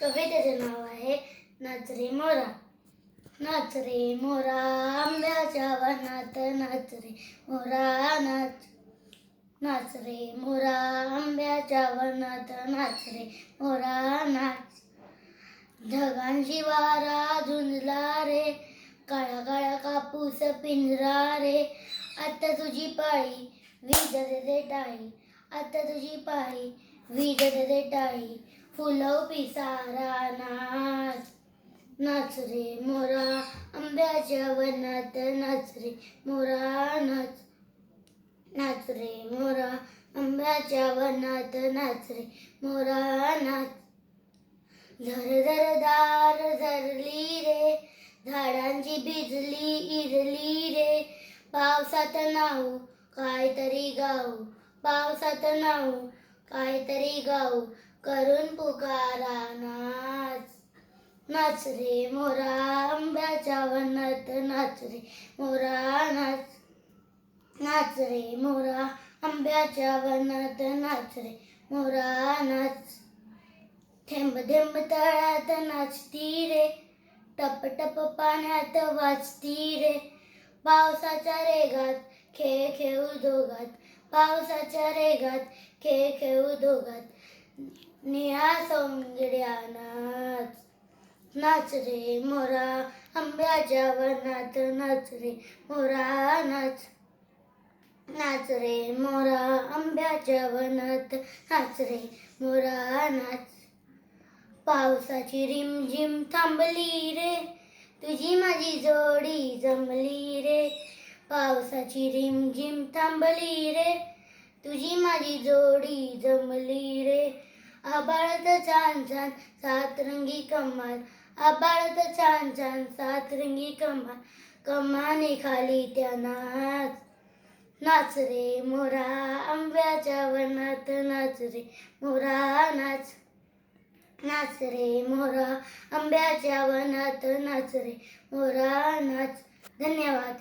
कवितेचे नाव आहे. नाच रे मोरा. नाच रे मोरा आंब्याच्या वनात नाच रे मोरा नाच नाच रे मोरा आंब्याच्या वनात नाच रे मोरा नाच. ढगांशी वारा झुंजला रे. काळा काळा कापूस पिंजरा रे. आता तुझी पाळी वीज दे टाळी. आता तुझी पाळी वीज दे टाळी. फुलव पिसारा नाच नाच रे मोरा आंब्याच्या वनात नाच रे मोरा नाच नाच रे मोरा आंब्याच्या वनात नाच रे मोरा नाच झर झर दार झरली रे. झाडांची भिजली इरली रे. पावसात नाऊ काहीतरी गाऊ. पावसात नाऊ काहीतरी गाऊ. करून पुकारा नाच नाच रे मोरा आंब्याच्या वनात नाच रे मोरा नाच. नाच रे मोरा आंब्याच्या वनात नाच रे मोरा नाच. थेंब थेंब तळ्यात नाचती रे टप टप पाण्यात वाचती रे. पावसाच्या रेगात खेळ खेळू दोघात पावसाच्या रेगात खेळ खेळू दोघात. निळा सोंगड्या नाच नाच रे मोरा आंब्याच्या वनात नाच रे मोरा नाच. नाच रे मोरा आंब्याच्या वनात नाच रे मोरा नाच. पावसाची रिमझिम थांबली रे तुझी माझी जोडी जमली रे. पावसाची रिमझिम थांबली रे तुझी माझी जोडी जमली रे. आबाळत छान छान सातरंगी कमाल. आबाळत छान छान सातरंगी कमाल. कमाने खाली त्या नाच. नाच रे मोरा आंब्याच्या वनात नाच रे मोरा नाच. नाच रे मोरा आंब्याच्या वनात नाच रे मोरा नाच. धन्यवाद.